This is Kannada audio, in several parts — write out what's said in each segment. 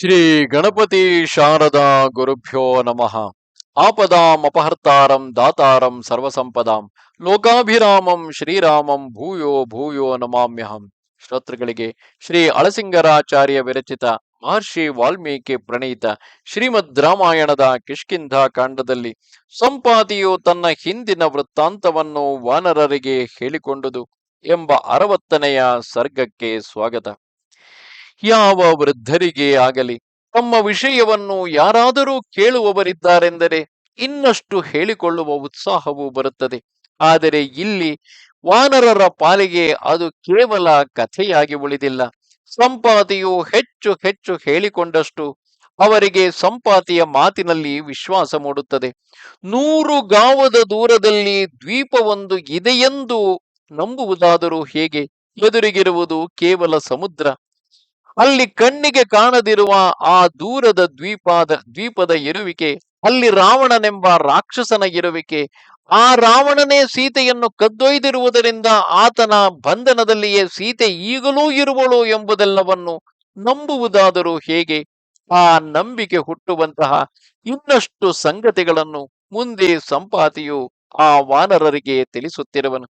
ಶ್ರೀ ಗಣಪತಿ ಶಾರದಾ ಗುರುಭ್ಯೋ ನಮಃ. ಆಪದಾಂ ಅಪಹರ್ತಾರಂ ದಾತಾರಂ ಸರ್ವಸಂಪದಾಂ. ಲೋಕಾಭಿರಾಮಂ ಶ್ರೀರಾಮಂ ಭೂಯೋ ಭೂಯೋ ನಮಾಮ್ಯಹಂ. ಶ್ರೋತೃಗಳಿಗೆ ಶ್ರೀ ಅಳಸಿಂಗರಾಚಾರ್ಯ ವಿರಚಿತ ಮಹರ್ಷಿ ವಾಲ್ಮೀಕಿ ಪ್ರಣೀತ ಶ್ರೀಮದ್ ರಾಮಾಯಣದ ಕಿಷ್ಕಿಂಧ ಕಾಂಡದಲ್ಲಿ ಸಂಪಾತಿಯು ತನ್ನ ಹಿಂದಿನ ವೃತ್ತಾಂತವನ್ನು ವಾನರರಿಗೆ ಹೇಳಿಕೊಂಡುದು ಎಂಬ ಅರವತ್ತನೆಯ ಸರ್ಗಕ್ಕೆ ಸ್ವಾಗತ. ಯಾವ ವೃದ್ಧರಿಗೆ ಆಗಲಿ, ತಮ್ಮ ವಿಷಯವನ್ನು ಯಾರಾದರೂ ಕೇಳುವವರಿದ್ದಾರೆಂದರೆ ಇನ್ನಷ್ಟು ಹೇಳಿಕೊಳ್ಳುವ ಉತ್ಸಾಹವು ಬರುತ್ತದೆ. ಆದರೆ ಇಲ್ಲಿ ವಾನರರ ಪಾಲಿಗೆ ಅದು ಕೇವಲ ಕಥೆಯಾಗಿ ಉಳಿದಿಲ್ಲ. ಸಂಪಾತಿಯು ಹೆಚ್ಚು ಹೆಚ್ಚು ಹೇಳಿಕೊಂಡಷ್ಟು ಅವರಿಗೆ ಸಂಪಾತಿಯ ಮಾತಿನಲ್ಲಿ ವಿಶ್ವಾಸ ಮೂಡುತ್ತದೆ. ನೂರು ಗಾವದ ದೂರದಲ್ಲಿ ದ್ವೀಪವೊಂದು ಇದೆಯೆಂದು ನಂಬುವುದಾದರೂ ಹೇಗೆ? ಎದುರಿಗಿರುವುದು ಕೇವಲ ಸಮುದ್ರ. ಅಲ್ಲಿ ಕಣ್ಣಿಗೆ ಕಾಣದಿರುವ ಆ ದೂರದ ದ್ವೀಪದ ದ್ವೀಪದ ಇರುವಿಕೆ, ಅಲ್ಲಿ ರಾವಣನೆಂಬ ರಾಕ್ಷಸನ ಇರುವಿಕೆ, ಆ ರಾವಣನೇ ಸೀತೆಯನ್ನು ಕದ್ದೊಯ್ದಿರುವುದರಿಂದ ಆತನ ಬಂಧನದಲ್ಲಿಯೇ ಸೀತೆ ಈಗಲೂ ಇರುವಳು ಎಂಬುದೆಲ್ಲವನ್ನು ನಂಬುವುದಾದರೂ ಹೇಗೆ? ಆ ನಂಬಿಕೆ ಹುಟ್ಟುವಂತಹ ಇನ್ನಷ್ಟು ಸಂಗತಿಗಳನ್ನು ಮುಂದೆ ಸಂಪಾತಿಯು ಆ ವಾನರರಿಗೆ ತಿಳಿಸುತ್ತಿರುವನು.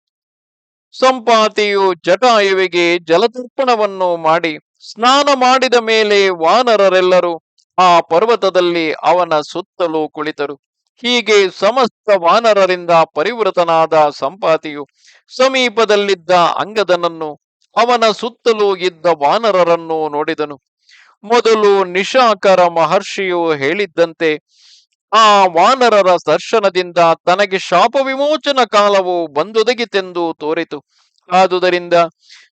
ಸಂಪಾತಿಯು ಜಟಾಯುವಿಗೆ ಜಲತರ್ಪಣವನ್ನು ಮಾಡಿ ಸ್ನಾನ ಮಾಡಿದ ಮೇಲೆ ವಾನರರೆಲ್ಲರೂ ಆ ಪರ್ವತದಲ್ಲಿ ಅವನ ಸುತ್ತಲೂ ಕುಳಿತರು. ಹೀಗೆ ಸಮಸ್ತ ವಾನರರಿಂದ ಪರಿವೃತನಾದ ಸಂಪಾತಿಯು ಸಮೀಪದಲ್ಲಿದ್ದ ಅಂಗದನನ್ನು ಅವನ ಸುತ್ತಲೂ ಇದ್ದ ವಾನರರನ್ನು ನೋಡಿದನು. ಮೊದಲು ನಿಶಾಕರ ಮಹರ್ಷಿಯು ಹೇಳಿದ್ದಂತೆ, ಆ ವಾನರರ ದರ್ಶನದಿಂದ ತನಗೆ ಶಾಪ ವಿಮೋಚನ ಕಾಲವು ಬಂದೊದಗಿತೆಂದು ತೋರಿತು. ಆದುದರಿಂದ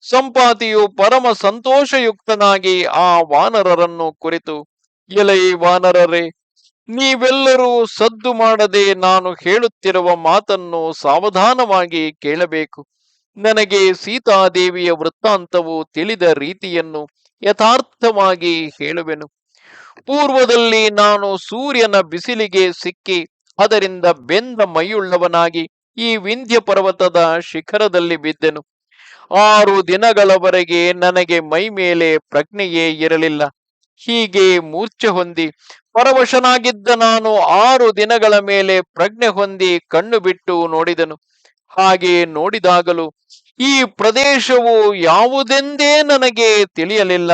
ಸಂಪಾತಿಯು ಪರಮ ಸಂತೋಷಯುಕ್ತನಾಗಿ ಆ ವಾನರರನ್ನು ಕುರಿತು, ಎಲೈ ವಾನರರೇ, ನೀವೆಲ್ಲರೂ ಸದ್ದು ಮಾಡದೆ ನಾನು ಹೇಳುತ್ತಿರುವ ಮಾತನ್ನು ಸಾವಧಾನವಾಗಿ ಕೇಳಬೇಕು. ನನಗೆ ಸೀತಾದೇವಿಯ ವೃತ್ತಾಂತವು ತಿಳಿದ ರೀತಿಯನ್ನು ಯಥಾರ್ಥವಾಗಿ ಹೇಳುವೆನು. ಪೂರ್ವದಲ್ಲಿ ನಾನು ಸೂರ್ಯನ ಬಿಸಿಲಿಗೆ ಸಿಕ್ಕಿ, ಅದರಿಂದ ಬೆಂದ ಮೈಯುಳ್ಳವನಾಗಿ ಈ ವಿಂಧ್ಯ ಪರ್ವತದ ಶಿಖರದಲ್ಲಿ ಬಿದ್ದೆನು. ಆರು ದಿನಗಳವರೆಗೆ ನನಗೆ ಮೈ ಮೇಲೆ ಪ್ರಜ್ಞೆಯೇ ಇರಲಿಲ್ಲ. ಹೀಗೆ ಮೂರ್ಛೆ ಹೊಂದಿ ಪರವಶನಾಗಿದ್ದ ನಾನು ಆರು ದಿನಗಳ ಮೇಲೆ ಪ್ರಜ್ಞೆ ಹೊಂದಿ ಕಣ್ಣು ಬಿಟ್ಟು ನೋಡಿದನು. ಹಾಗೆ ನೋಡಿದಾಗಲೂ ಈ ಪ್ರದೇಶವು ಯಾವುದೆಂದೇ ನನಗೆ ತಿಳಿಯಲಿಲ್ಲ.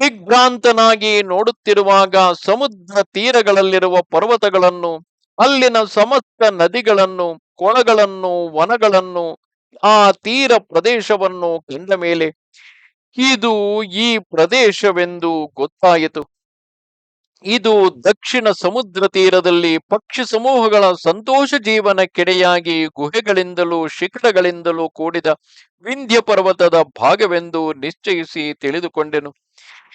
ದಿಗ್ಭ್ರಾಂತನಾಗಿ ನೋಡುತ್ತಿರುವಾಗ ಸಮುದ್ರ ತೀರಗಳಲ್ಲಿರುವ ಪರ್ವತಗಳನ್ನು, ಅಲ್ಲಿನ ಸಮಸ್ತ ನದಿಗಳನ್ನು, ಕೊಳಗಳನ್ನು, ವನಗಳನ್ನು ಆ ತೀರ ಪ್ರದೇಶವನ್ನು ಕಂಡ ಮೇಲೆ, ಇದು ಈ ಪ್ರದೇಶವೆಂದು ಗೊತ್ತಾಯಿತು. ಇದು ದಕ್ಷಿಣ ಸಮುದ್ರ ತೀರದಲ್ಲಿ ಪಕ್ಷಿ ಸಮೂಹಗಳ ಸಂತೋಷ ಜೀವನಕ್ಕೆಡೆಯಾಗಿ ಗುಹೆಗಳಿಂದಲೂ ಶಿಖರಗಳಿಂದಲೂ ಕೂಡಿದ ವಿಂಧ್ಯ ಪರ್ವತದ ಭಾಗವೆಂದು ನಿಶ್ಚಯಿಸಿ ತಿಳಿದುಕೊಂಡೆನು.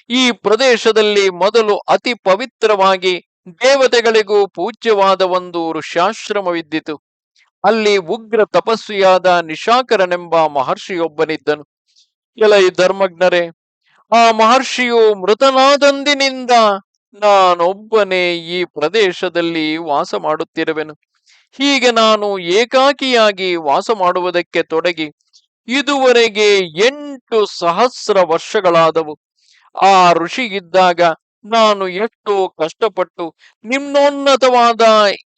ಈ ಪ್ರದೇಶದಲ್ಲಿ ಮೊದಲು ಅತಿ ಪವಿತ್ರವಾಗಿ ದೇವತೆಗಳಿಗೂ ಪೂಜ್ಯವಾದ ಒಂದು ಋಷ್ಯಾಶ್ರಮವಿದ್ದಿತು ಅಲ್ಲಿ ಉಗ್ರ ತಪಸ್ವಿಯಾದ ನಿಶಾಕರನೆಂಬ ಮಹರ್ಷಿಯೊಬ್ಬನಿದ್ದನು. ಎಲೈ ಧರ್ಮಜ್ಞರೇ, ಆ ಮಹರ್ಷಿಯು ಮೃತನಾದಂದಿನಿಂದ ನಾನೊಬ್ಬನೇ ಈ ಪ್ರದೇಶದಲ್ಲಿ ವಾಸ ಮಾಡುತ್ತಿರುವೆನು. ಹೀಗೆ ನಾನು ಏಕಾಕಿಯಾಗಿ ವಾಸ ಮಾಡುವುದಕ್ಕೆ ತೊಡಗಿ ಇದುವರೆಗೆ ಎಂಟು ಸಹಸ್ರ ವರ್ಷಗಳಾದವು. ಆ ಋಷಿ ಇದ್ದಾಗ ನಾನು ಎಷ್ಟು ಕಷ್ಟಪಟ್ಟು ನಿಮ್ಮೋನ್ನತವಾದ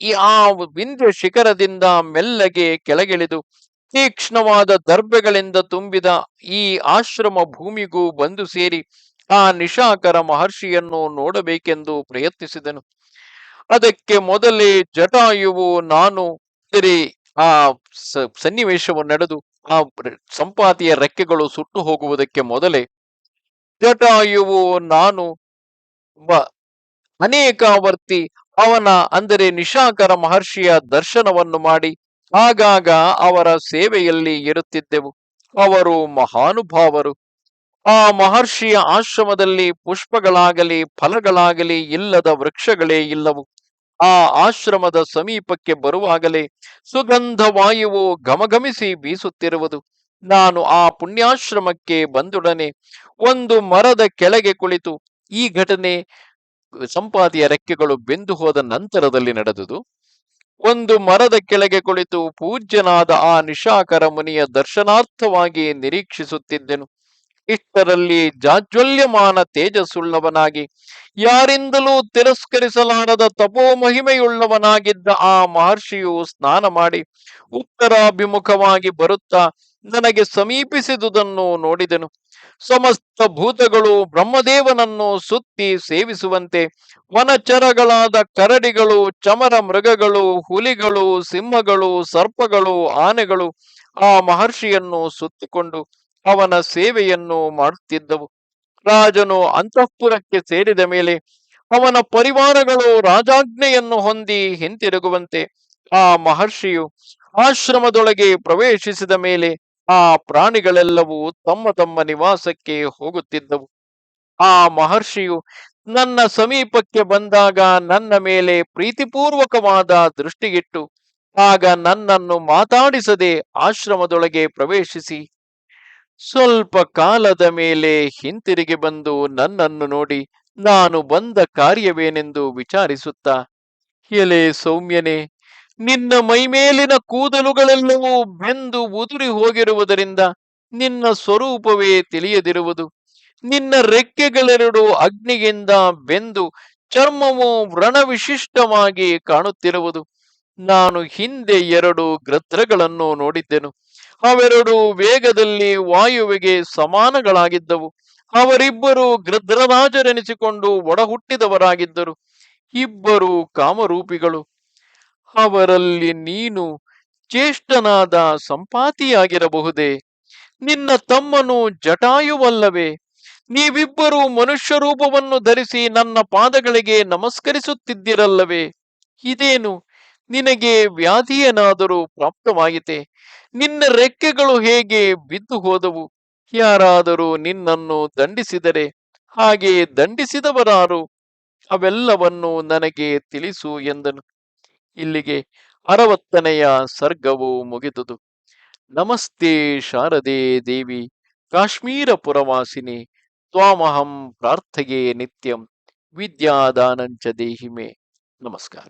ಈ ಆ ವಿಂಧ್ಯ ಶಿಖರದಿಂದ ಮೆಲ್ಲಗೆ ಕೆಳಗಿಳಿದು ತೀಕ್ಷ್ಣವಾದ ದರ್ಬೆಗಳಿಂದ ತುಂಬಿದ ಈ ಆಶ್ರಮ ಭೂಮಿಗೂ ಬಂದು ಸೇರಿ ಆ ನಿಶಾಕರ ಮಹರ್ಷಿಯನ್ನು ನೋಡಬೇಕೆಂದು ಪ್ರಯತ್ನಿಸಿದನು. ಅದಕ್ಕೆ ಮೊದಲೇ ಜಟಾಯುವು ನಾನು ಸರಿ ಆ ಸನ್ನಿವೇಶವು ನಡೆದು ಆ ಸಂಪಾತಿಯ ರೆಕ್ಕೆಗಳು ಸುಟ್ಟು ಹೋಗುವುದಕ್ಕೆ ಮೊದಲೇ ಜಟಾಯುವು ನಾನು ಅನೇಕಾವರ್ತಿ ಅವನ ಅಂದರೆ ನಿಶಾಕರ ಮಹರ್ಷಿಯ ದರ್ಶನವನ್ನು ಮಾಡಿ ಆಗಾಗ ಅವರ ಸೇವೆಯಲ್ಲಿ ಇರುತ್ತಿದ್ದೆವು. ಅವರು ಮಹಾನುಭಾವರು. ಆ ಮಹರ್ಷಿಯ ಆಶ್ರಮದಲ್ಲಿ ಪುಷ್ಪಗಳಾಗಲಿ ಫಲಗಳಾಗಲಿ ಇಲ್ಲದ ವೃಕ್ಷಗಳೇ ಇಲ್ಲವು. ಆ ಆಶ್ರಮದ ಸಮೀಪಕ್ಕೆ ಬರುವಾಗಲೇ ಸುಗಂಧ ವಾಯುವು ಘಮಘಮಿಸಿ ಬೀಸುತ್ತಿರುವುದು. ನಾನು ಆ ಪುಣ್ಯಾಶ್ರಮಕ್ಕೆ ಬಂದೊಡನೆ. ಒಂದು ಮರದ ಕೆಳಗೆ ಕುಳಿತು ಈ ಘಟನೆ ಸಂಪಾದಿಯ ರೆಕ್ಕೆಗಳು ಬೆಂದು ಹೋದ ನಂತರದಲ್ಲಿ ನಡೆದುದು. ಒಂದು ಮರದ ಕೆಳಗೆ ಕುಳಿತು ಪೂಜ್ಯನಾದ ಆ ನಿಶಾಕರ ಮುನಿಯ ದರ್ಶನಾರ್ಥವಾಗಿ ನಿರೀಕ್ಷಿಸುತ್ತಿದ್ದೆನು. ಇಷ್ಟರಲ್ಲಿ ಜಾಜ್ವಲ್ಯಮಾನ ತೇಜಸ್ಸುಳ್ಳವನಾಗಿ, ಯಾರಿಂದಲೂ ತಿರಸ್ಕರಿಸಲಾರದ ತಪೋ ಮಹಿಮೆಯುಳ್ಳವನಾಗಿದ್ದ ಆ ಮಹರ್ಷಿಯು ಸ್ನಾನ ಮಾಡಿ ಉತ್ತರಾಭಿಮುಖವಾಗಿ ಬರುತ್ತಾ ನನಗೆ ಸಮೀಪಿಸಿದುದನ್ನು ನೋಡಿದೆನು. ಸಮಸ್ತ ಭೂತಗಳು ಬ್ರಹ್ಮದೇವನನ್ನು ಸುತ್ತಿ ಸೇವಿಸುವಂತೆ, ವನಚರಗಳಾದ ಕರಡಿಗಳು, ಚಮರ ಮೃಗಗಳು, ಹುಲಿಗಳು, ಸಿಂಹಗಳು, ಸರ್ಪಗಳು, ಆನೆಗಳು ಆ ಮಹರ್ಷಿಯನ್ನು ಸುತ್ತಿಕೊಂಡು ಅವನ ಸೇವೆಯನ್ನು ಮಾಡುತ್ತಿದ್ದವು. ರಾಜನು ಅಂತಃಪುರಕ್ಕೆ ಸೇರಿದ ಮೇಲೆ ಅವನ ಪರಿವಾರಗಳು ರಾಜಾಜ್ಞೆಯನ್ನು ಹೊಂದಿ ಹಿಂತಿರುಗುವಂತೆ ಆ ಮಹರ್ಷಿಯು ಆಶ್ರಮದೊಳಗೆ ಪ್ರವೇಶಿಸಿದ ಮೇಲೆ ಆ ಪ್ರಾಣಿಗಳೆಲ್ಲವೂ ತಮ್ಮ ತಮ್ಮ ನಿವಾಸಕ್ಕೆ ಹೋಗುತ್ತಿದ್ದವು. ಆ ಮಹರ್ಷಿಯು ನನ್ನ ಸಮೀಪಕ್ಕೆ ಬಂದಾಗ ನನ್ನ ಮೇಲೆ ಪ್ರೀತಿಪೂರ್ವಕವಾದ ದೃಷ್ಟಿಗಿಟ್ಟು ಆಗ ನನ್ನನ್ನು ಮಾತಾಡಿಸದೆ ಆಶ್ರಮದೊಳಗೆ ಪ್ರವೇಶಿಸಿ, ಸ್ವಲ್ಪ ಕಾಲದ ಮೇಲೆ ಹಿಂತಿರುಗಿ ಬಂದು ನನ್ನನ್ನು ನೋಡಿ ನಾನು ಬಂದ ಕಾರ್ಯವೇನೆಂದು ವಿಚಾರಿಸುತ್ತಾ, ಎಲೆ ಸೌಮ್ಯನೇ ನಿನ್ನ ಮೈಮೇಲಿನ ಕೂದಲುಗಳೆಲ್ಲವೂ ಬೆಂದು ಉದುರಿ ಹೋಗಿರುವುದರಿಂದ ನಿನ್ನ ಸ್ವರೂಪವೇ ತಿಳಿಯದಿರುವುದು. ನಿನ್ನ ರೆಕ್ಕೆಗಳೆರಡು ಅಗ್ನಿಯಿಂದ ಬೆಂದು ಚರ್ಮವು ವ್ರಣವಿಶಿಷ್ಟವಾಗಿ ಕಾಣುತ್ತಿರುವುದು. ನಾನು ಹಿಂದೆ ಎರಡು ಗ್ರದ್ರಗಳನ್ನು ನೋಡಿದ್ದೆನು. ಅವೆರಡು ವೇಗದಲ್ಲಿ ವಾಯುವಿಗೆ ಸಮಾನಗಳಾಗಿದ್ದವು. ಅವರಿಬ್ಬರು ಗ್ರದ್ರರಾಜರೆನಿಸಿಕೊಂಡು ಒಡಹುಟ್ಟಿದವರಾಗಿದ್ದರು. ಇಬ್ಬರು ಕಾಮರೂಪಿಗಳು. ಅವರಲ್ಲಿ ನೀನು ಜ್ಯೇಷ್ಠನಾದ ಸಂಪಾತಿಯಾಗಿರಬಹುದೇ? ನಿನ್ನ ತಮ್ಮನು ಜಟಾಯುವಲ್ಲವೇ? ನೀವಿಬ್ಬರು ಮನುಷ್ಯ ರೂಪವನ್ನು ಧರಿಸಿ ನನ್ನ ಪಾದಗಳಿಗೆ ನಮಸ್ಕರಿಸುತ್ತಿದ್ದಿರಲ್ಲವೇ? ಇದೇನು? ನಿನಗೆ ವ್ಯಾಧಿಯನಾದರೂ ಪ್ರಾಪ್ತವಾಗಿದೆ ನಿನ್ನ ರೆಕ್ಕೆಗಳು ಹೇಗೆ ಬಿದ್ದು ಹೋದವು ಯಾರಾದರೂ ನಿನ್ನನ್ನು ದಂಡಿಸಿದರೆ ಹಾಗೆ ದಂಡಿಸಿದವರಾರು? ಅವೆಲ್ಲವನ್ನು ನನಗೆ ತಿಳಿಸು ಎಂದನು. ಇಲ್ಲಿಗೆ ಅರವತ್ತನೆಯ ಸರ್ಗವು ಮುಗಿದುದು. ನಮಸ್ತೆ ಶಾರದೆ ದೇವಿ ಕಾಶ್ಮೀರ ಪುರವಾಸಿನಿ ತ್ವಾಮಹಂ ಪ್ರಾರ್ಥಗೆ ನಿತ್ಯಂ, ವಿದ್ಯಾದಾನಂಚ ದೇಹಿಮೆ. ನಮಸ್ಕಾರ.